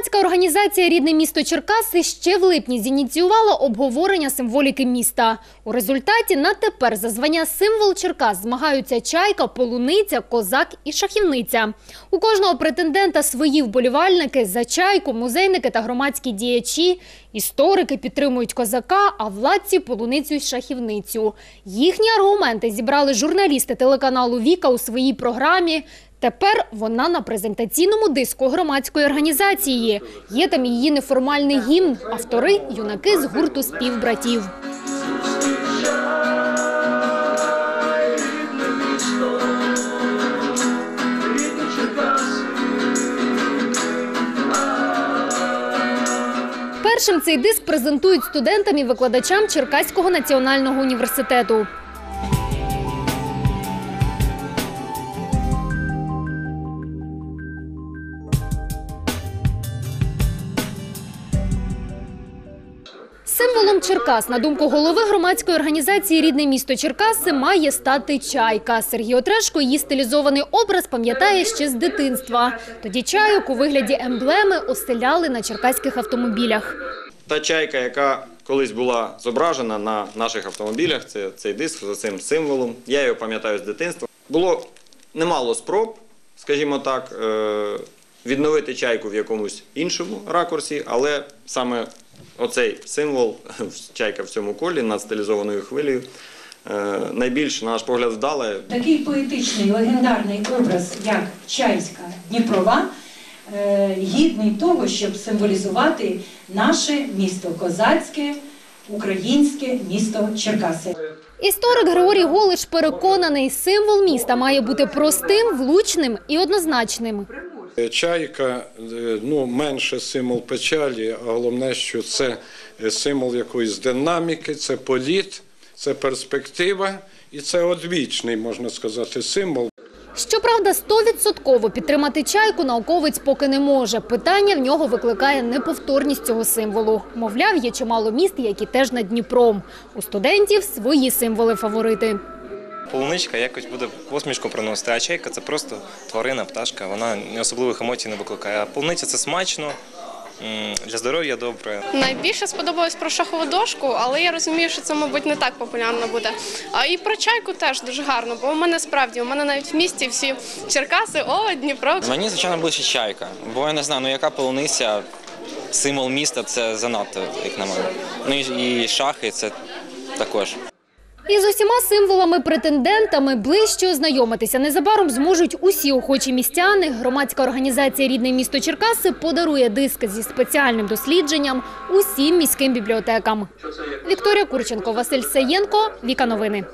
Громадська організація Рідне місто Черкаси ще в липні зініціювала обговорення символіки міста. У результаті на тепер за звання символ Черкас змагаються чайка, полуниця, козак і шахівниця. У кожного претендента свої вболівальники за чайку, музейники та громадські діячі. Історики підтримують козака, а владці полуницю й шахівницю. Їхні аргументи зібрали журналісти телеканалу Віка у своїй програмі. Тепер вона на презентаційному диску громадської організації. Є там її неформальний гімн. Автори – юнаки з гурту співбратів. Першим цей диск презентують студентам і викладачам Черкаського національного університету. Символом Черкас, на думку голови громадської організації Рідне місто Черкаси, має стати чайка. Сергій Отрешко її стилізований образ пам'ятає ще з дитинства. Тоді чайок у вигляді емблеми оселяли на черкаських автомобілях. Та чайка, яка колись була зображена на наших автомобілях, це цей диск за цим символом. Я його пам'ятаю з дитинства. Було немало спроб, скажімо так, е, відновити чайку в якомусь іншому ракурсі, але саме оцей символ, чайка в цьому колі над стилізованою хвилею, е, найбільш, на наш погляд, вдале. Такий поетичний, легендарний образ, як Чайська Дніпрова, е, гідний того, щоб символізувати наше місто козацьке, українське місто Черкаси. Історик Григорій Голиш переконаний, символ міста має бути простим, влучним і однозначним. Чайка е, ну, менше символ печалі, а головне, що це е, символ якоїсь динаміки, це політ, це перспектива і це одвічний, можна сказати, символ. Щоправда, стовідсотково підтримати чайку науковець поки не може. Питання в нього викликає неповторність цього символу. Мовляв, є чимало міст, які теж над Дніпром. У студентів свої символи-фаворити. Полуничка якось буде посмішку приносити, а чайка це просто тварина, пташка, вона особливих емоцій не викликає. А полуниця це смачно, для здоров'я добре. Найбільше сподобалось про шахову дошку, але я розумію, що це, мабуть, не так популярно буде. А і про чайку теж дуже гарно, бо у мене справді у мене навіть в місті всі Черкаси, о, Дніпро. Мені, звичайно, ближче чайка, бо я не знаю, ну яка полуниця, символ міста це занадто, як на мене. Ну і, і шахи це також. І з усіма символами-претендентами ближче ознайомитися незабаром зможуть усі охочі містяни. Громадська організація «Рідне місто Черкаси» подарує диск зі спеціальним дослідженням усім міським бібліотекам. Вікторія Курченко, Василь Саєнко, Віка Новини.